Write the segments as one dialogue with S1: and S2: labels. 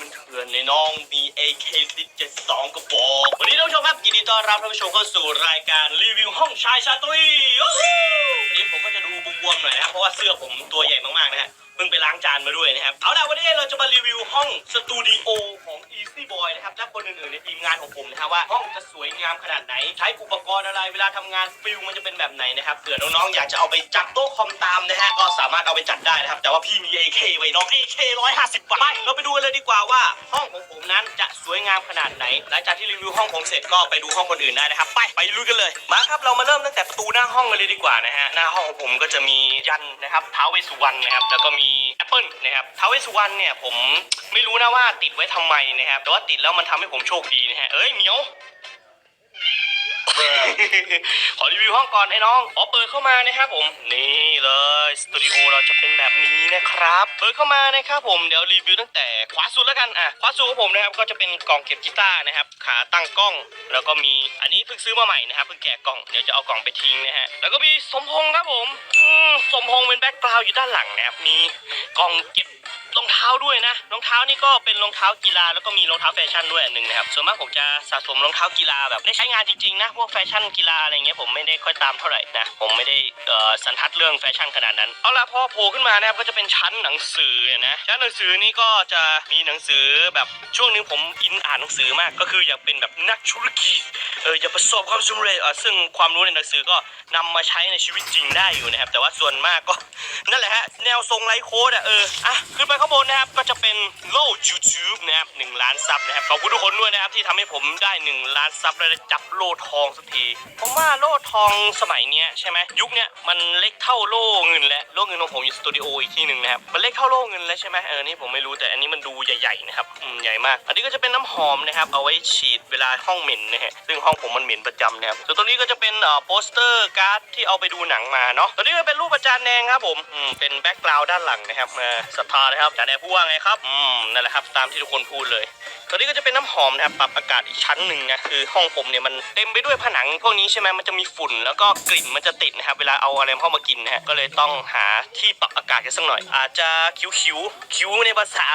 S1: มันเถื่อนในน้อง B A K 7 2กระบอก วันนี้ท่านผู้ชมครับยินดีต้อนรับท่านผู้ชมเข้าสู่รายการรีวิวห้องชายชาตุยโอ้โหวันนี้ผมก็จะดูบวมๆหน่อยนะครับเพราะว่าเสื้อผมตัวใหญ่มากๆนะฮะเพิ่งไปล้างจานมาด้วยนะครับ เอาล่ะวันนี้เราจะมารีวิวห้องสตูดิโอของ Easy Boy นะครับและคนอื่นๆในทีมงานของผมนะครับว่าห้องจะสวยงามขนาดไหน ใช้อุปกรณ์อะไรเวลาทำงานฟิลมันจะเป็นแบบไหนนะครับเผื่อน้องๆอยากจะเอาไปจัดโต๊ะคอมตามนะฮะก็สามารถเอาไปจัดได้นะครับ แต่ว่าพี่มี AK ไว้น้อง AK 150บาทไปเราไปดูกันเลยดีกว่าว่าห้องของผมนั้นจะสวยงามขนาดไหน หลังจากที่รีวิวห้องผมเสร็จก็ไปดูห้องคนอื่นได้นะครับ ไปไปลุยกันเลยมาครับเรามาเริ่มตั้งแต่ประตูหน้าห้องกันเลยดีกว่านะฮะหน้าห้องของผมก็จะมียันนะครับท้าวเวสสุวรรณนะครับแล้วก็มีแอปเปิลนะครับท้าวเวสสุวรรณเนี่ยผม ไม่รู้นะว่าติดไว้ทำไมนะครับ แต่ว่าติดแล้วมันทำให้ผมโชคดีนะฮะ เอ้ยเหมียวขอรีวิวห้องก่อนไอ้น้องขอเปิดเข้ามานะครับผม นี่เลยสตูดิโอเราจะเป็นแบบนี้นะครับ เปิดเข้ามานะครับผม เดี๋ยวรีวิวตั้งแต่ขวาสุดแล้วกัน อะ ขวาสุดของผมนะครับ ก็จะเป็นกล่องเก็บกีตาร์นะครับ ขาตั้งกล้อง แล้วก็มี อันนี้เพิ่งซื้อมาใหม่นะครับ เพิ่งแกะกล่อง เดี๋ยวจะเอากล่องไปทิ้งนะฮะ แล้วก็มีสมพงษ์ครับผมอืมสมพงษ์เป็นแบ็คกราวด์อยู่ด้านหลังนะครับ มีกล่องเก็บรองเท้าด้วยนะรองเท้านี่ก็เป็นรองเท้ากีฬาแล้วก็มีรองเท้าแฟชั่นด้วยอันหนึ่งนะครับส่วนมากผมจะสะสมรองเท้ากีฬาแบบได้ใช้งานจริงๆนะพวกแฟชั่นกีฬาอะไรเงี้ยผมไม่ได้ค่อยตามเท่าไหร่นะผมไม่ได้เอ่อสันทัดเรื่องแฟชั่นขนาดนั้นเอาละพอโผล่ขึ้นมานะครับก็จะเป็นชั้นหนังสือนะชั้นหนังสือนี่ก็จะมีหนังสือแบบช่วงนึงผมอินอ่านหนังสือมากก็คืออยากเป็นแบบนักธุรกิจเอออยากประสบความสำเร็จอะซึ่งความรู้ในหนังสือก็นำมาใช้ในชีวิตจริงได้อยู่นะครับแต่ว่าส่วนมากก็นั่นแหละฮะแนวทรงไลโค้ดอะเอออะขึ้นไปข้างบนนะครับก็จะเป็นโล่ YouTube นะครับหนึ่งล้านซับนะครับขอบคุณทุกคนด้วยนะครับที่ทำให้ผมได้หนึ่งล้านซับและได้จับโล่ทองสักทีผมว่าโล่ทองสมัยเนี้ยใช่ไหมยุคเนี้ยมันเล็กเท่าโล่เงินแล้วโล่เงินของผมอยู่สตูดิโออีกที่หนึ่งนะครับมันเล็กเท่าโล่เงินแล้วใช่ไหมเออนี่ผมไม่รู้แต่อันนี้มันดูใหญ่ๆนะครับอืมใหญ่มาก อันนี้ก็จะเป็นน้ำหอมนะครับเอาไว้ฉีดเวลาห้องเหม็นนะฮะซึ่งห้องผมมันเหม็นประจำนะครับส่วนตรงนี้ก็จะเป็นเอ่อโปสเตอร์การ์ดที่เอาไปดูหนังมาเนาะตัวนี้ก็เป็นรูปอาจารย์แดงครับผมอืมเป็นแบ็กกราวด์ด้านหลังนะครับมาศรัทธานะครับอาจารย์แดงพูดว่าไงครับอืมนั่นแหละครับตามที่ทุกคนพูดเลยตัวนี้ก็จะเป็นน้ำหอมนะครับปรับอากาศอีกชั้นหนึ่งนะคือห้องผมเนี่ยมันเต็มไปด้วยผนังพวกนี้ใช่ไหมมันจะมีฝุ่นแล้วก็กลิ่นมันจะติดนะครับเวลาเอาอะไรเข้ามากินนะฮะก็เลยต้องหาที่ปรับอากาศกันสักหน่อย อาจจะคิ้วคิ้วๆคิ้วในภาษา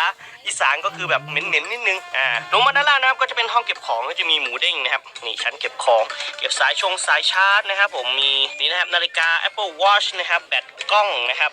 S1: อีสานก็คือแบบเหม็นๆนิดนึงอ่าลงมาด้านล่างนะครับก็จะเป็นห้องเก็บของก็จะมีหมูเด้งนะครับนี่ชั้นเก็บของ เก็บสายชงสายชาร์จนะครับผมมีนี่นะครับนาฬิกา Apple Watch นะครับแบตกล้องนะครับ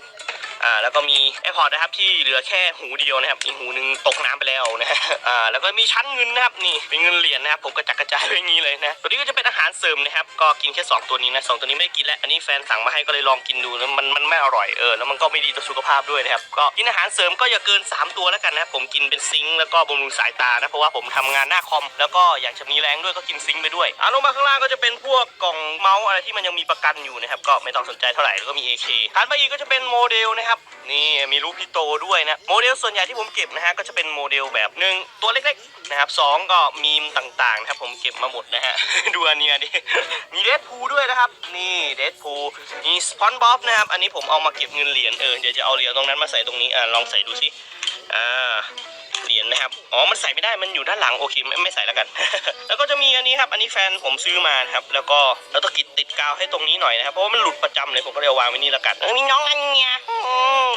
S1: อ่าแล้วก็มี AirPod นะครับที่เหลือแค่หูเดียวนะครับอีกหูหนึ่งตกน้ำไปแล้วนะฮะอ่าแล้วก็มีชั้นเงินนะครับนี่เป็นเงินเหรียญนะครับผมกระจัดกระจายไว้อย่างนี้เลยนะตัวนี้ก็จะเป็นอาหารเสริมนะครับก็กินแค่สองตัวนี้นะสองตัวนี้ไม่กินแล้วอันนี้แฟนสั่งมาให้ก็เลยลองกินดูแล้วมันมันไม่อร่อยเออแล้วมันก็ไม่ดีต่อสุขภาพด้วยนะครับก็กินอาหารเสริมก็อย่าเกิน 3 ตัวแล้วกันนะครับผมกินเป็นซิงค์แล้วก็บำรุงสายตานะเพราะว่าผมทำงานหน้าคอม แล้วก็อยากจะมีแรงด้วยก็กินซิงค์ไปด้วยอ่าลงมาข้างล่างก็จะเป็นพวกกล่องเมาส์อะไรที่มันยังมีประกันอยู่นะครับก็ไม่ต้องสนใจเท่าไหร่แล้วก็มี AK ถัดไปอีกก็จะเป็นโมเดลนะครับนี่มีรูปพี่โตด้วยนะ โมเดลส่วนใหญ่ที่ผมเก็บนะฮะก็จะเป็นโมเดลแบบหนึ่งตัวเล็กๆนะครับสองก็มีมต่างๆนะครับ ผมเก็บมาหมดนะฮะ ดูอันนี้ดิ มีเดดพูด้วยนะครับ นี่เดดพูมีสปอนบ๊อบนะครับ อันนี้ผมเอามาเก็บเงินเหรียญเออเดี๋ยวจะเอาเหรียญตรงนั้นมาใส่ตรงนี้อ่าลองใส่ดูสิอ่า เหรียญนะครับ อ๋อ มันใส่ไม่ได้ มันอยู่ด้านหลัง โอเค ไม่ไม่ใส่แล้วกัน แล้วก็จะมีอันนี้ครับ อันนี้แฟนผมซื้อมาครับ แล้วก็เราต้องกิดติดกาวให้ตรงนี้หน่อยนะครับ เพราะว่ามันหลุดประจำเลย ผมก็เลยเอาวางไว้นี่แล้วกันเออมีน้องอันเนี้ย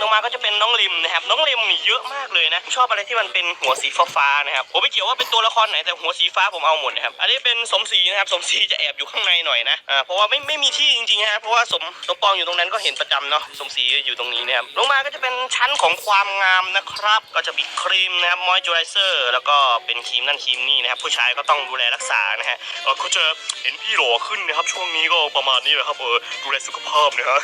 S1: ลงมาก็จะเป็นน้องริมนะครับ น้องริมนี่เยอะมากเลยนะ ชอบอะไรที่มันเป็นหัวสีฟ้าๆนะครับ ผมไม่เกี่ยวว่าเป็นตัวละครไหนแต่หัวสีฟ้าผมเอาหมดนะครับ อันนี้เป็นสมศรีนะครับ สมศรีจะแอบอยู่ข้างในหน่อยนะ อ่า เพราะว่าไม่ไม่มีที่จริงๆนะครับเพราะว่าสมสมปองอยู่ตรงนั้นก็เห็นประจำเนาะ สมศรีอยู่ตรงนี้นะครับ ลงมาก็จะเป็นชั้นของความงามนะครับ ก็จะมีครีมนะครับมอยเจอไรเซอร์แล้วก็เป็นครีมนั่นครีมนี่นะครับ ผู้ชายก็ต้องดูแลรักษานะฮะเออเขาจะเห็นพี่หล่อขึ้นนะครับช่วงนี้ก็ประมาณนี้แหละครับเออดูแลสุขภาพนะฮะ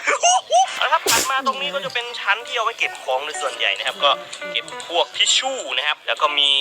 S1: เอาละครับถัดมาตรงนี้ก็จะเป็นชั้นที่เอาไว้เก็บของในส่วนใหญ่นะครับ ก็เก็บพวกทิชชู่นะครับ แล้วก็มี